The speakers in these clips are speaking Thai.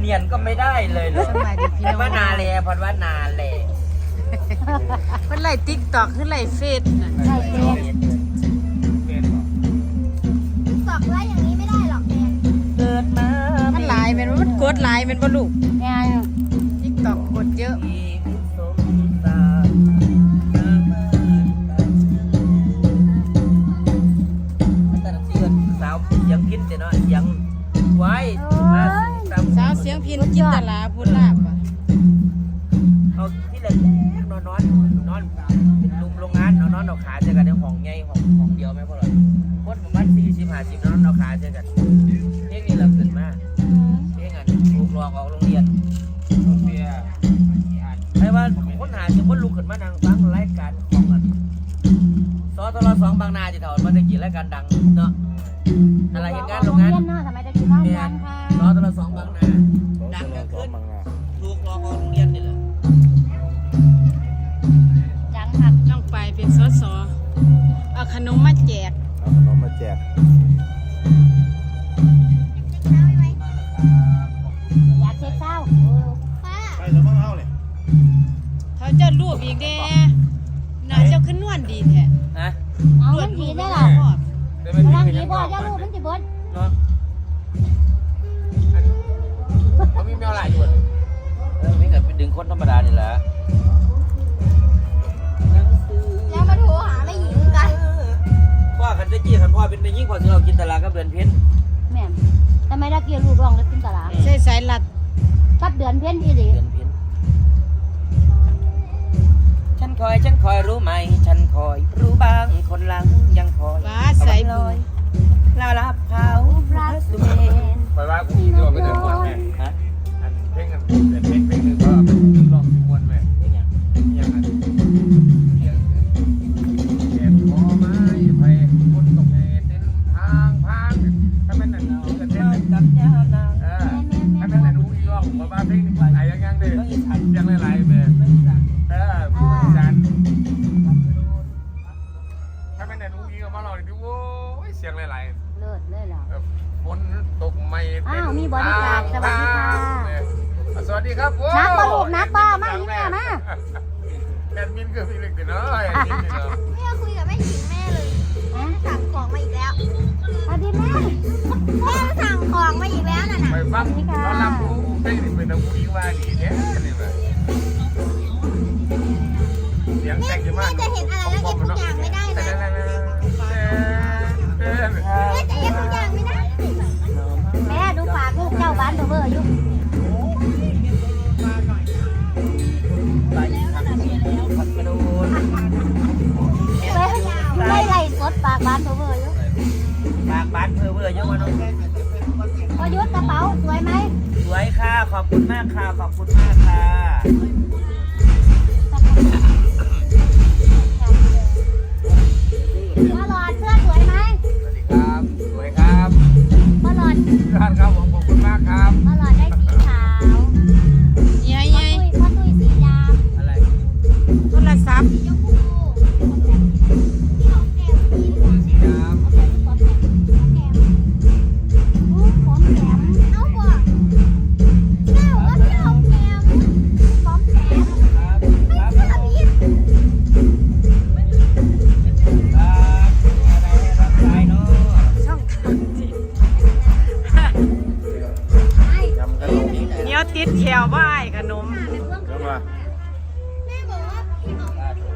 เนียนก็ไม่ได้เลยเลยสบายดีพี่น้อง ว่านาแลพอดว่านาแลเพิ่นไล่ติ๊กตอกขึ้นไล่เฟซน่ะใช่เฟซตอกไว้อย่างนี้ไม่ได้หรอกแม่เกิดมามันหลายแม่นบ่มันกดหลายแม่นบ่ลูกแม่ติ๊กตอกกดเยอะอี งพินจินตลาพูนลาบอะเอาที่แรกนอนนอนนอนเป็นลุมโรงงานนอนนอนเอาขาเจอกันในห้องใหญ่ห้องห้องเดียวไหมพ่อหรอคนประมาณสี่สิบห้าสิบนอนเอาขาเจอกันเพลงนี้เราขึ้นมาเพลงอันถูกหลอกออกโรงเรียนไอ้ว่าคนหาจะคนลุกขึ้นมานั่งฟังรายการของอันสทรสองบางนาจิตเถามันจะกี่รายการดังเนาะอะไรเหตุงานโรงงานเรีย นเนาะทำไมได้กินข้าวเนี่กัยนค่ะสทรสองบางนาดังกันขึ้นถูกหลอกออกโรงเรียนนี่แหละจังหักน้องไปเป็นสสเอาขนมมาแจกเอาขนมมาแจกอยากเช็คเศร้าค่ะไปแล้วมั่งเฮาเลยเขาจะรูปอีกแน่น่าเจ้าขึ้นนวลดีแท้ฮะเอามันดีได้หรอพ่อกำลังดีบ่จะรู้มันจะบดเนาะ คนธรรมดานี่แหละหนังสือแล้วมาโทรหาไม่หญิงกันพ่อคันตะกี้คันพ่อเป็นในยิ่งกว่าที่เรากินตลาดกับเดือนเพ็ญแม่ทำไมตะเกียบลูกรองแล้วกินตลาดใส่สายลัดกับเดือนเพ็ญอีหลีเดือนเพ็ญฉันคอยฉันคอยรู้ไหม ฉันคอยรู้บ้างคนหลังยังคอยฟ้าใสลบุอยลาลับเผาพระสุเมนไปว่ากูที่ว่าไปเดินก่อนแม่ฮะ นั่นรู้อีกร้องว่าบ้าเพลงนี่ไหนยังยังด้ยังหลายๆแม่เออผู้บริจาคถ้าแม่นนั่นรู้อีกก็มาลองดิโอ้ยเสียงหลายเลิศเลยเหรอฝนตกไม่อ้าวมีบริการสวัสดีค่ะสวัสดีครับนักบ่ลูกนักบ่มาอีแม่มา แอดมินคือพี่เล็กเนาะแอดมินเนาะไม่ได้คุยกับแม่หญิงแม่เลยแม่สั่งของมาอีกแล้ว สวัสดีแม่ แม่สั่งของมาอีกแล้วน่ะนะ ไปฟังตอนรับผู้ เป็นเป็นนักผู้หญิงว่าดีเนี่ยนี่ะ ขอบคุณมากค่ะ ขอบคุณมากค่ะมาหลอดเสื้อสวยไหมสวัสดีครับ สวยครับมาหลอด ท่านครับผ ยวติดแขวบ่ายขนมเข้ามาแม่บอกว่าพี่เอาสาธุ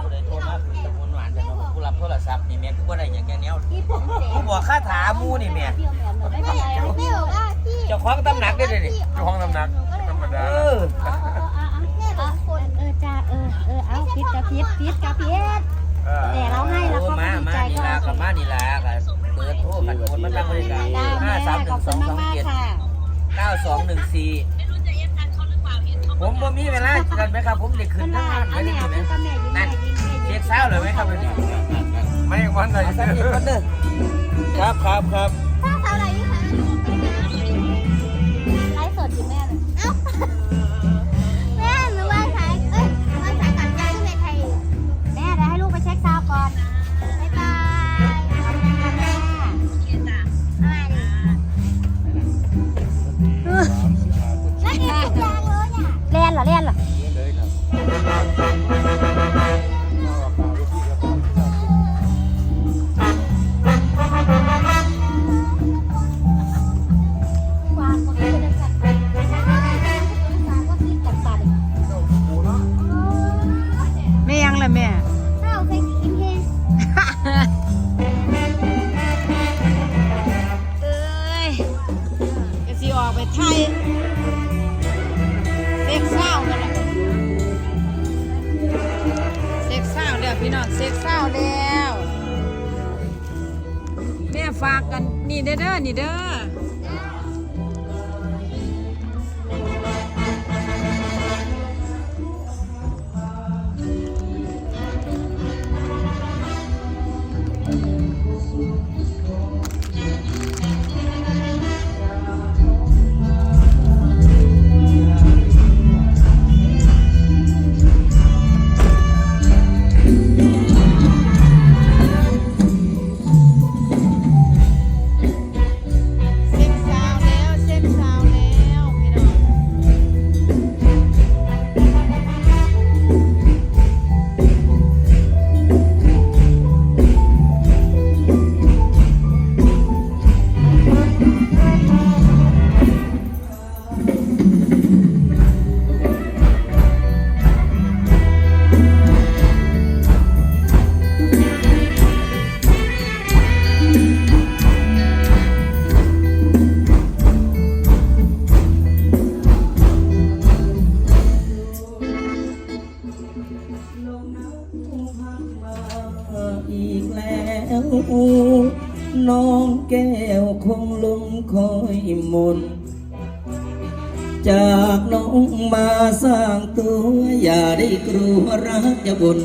ผู้ใดโทรมาคือตะมนหวานแต่เนาะผู้รับโทรศัพท์นี่แม่คือบ่ได้อย่างเงี้ยที่ผมแสผู้บอกค่าถามูนี่แม่เปรี้ยวแหลมหนูไม่เป็นไรหรอกแม่บอกว่าพี่เจ้าของตำหนักได้เลยนี่เจ้าของตำหนักธรรมเอดาอเอาเอาเอาเอาแม่บอกคนเออจ้าเออเออเอาพิษกับพิษพิษกับพิษเออแต่เราให้แล้วโอ้ก็มาดีมาใจนี่ก็ล่ะกับมานี่ล่ะกับเปิดโทรกันคนมันตั้งบริการได้ห้าแม่สามหขนึ่อบงสคุองณสองมากเจ็ด ๆค่ะเก้าสองหนึ่งสี่ผมบ่มีเวลากันไหมครับ ผมเด็กขึ้คุนณทั้มางานเอาไม่ได้แม่ยินไหมคุณกับแม่ยิงแม่ยิงแม่ยิงเช็คเช้าเลยไหมครับวันนี้ไม่ยังวันไหนเอาสักนิดก่อนเด้อครับครับครับ เด้อเด้อนี่เด้อ น้องแก้วคงลงคอยมน จากน้องมาสร้างตัว อย่าได้กลัวรักจะบ่น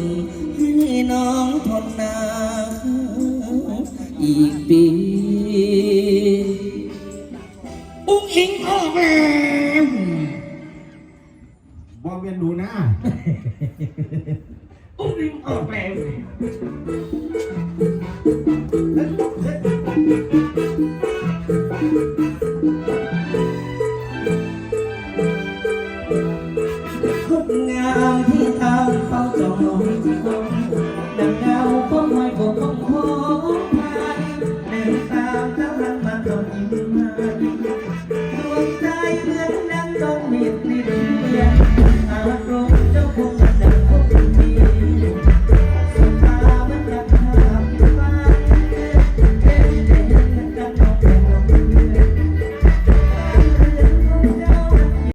ให้น้องทนนาอีกปีอุ้งอิงออกแล้วบอเวียนดูนะ อุ้งอิงออกแล้ว Thank you.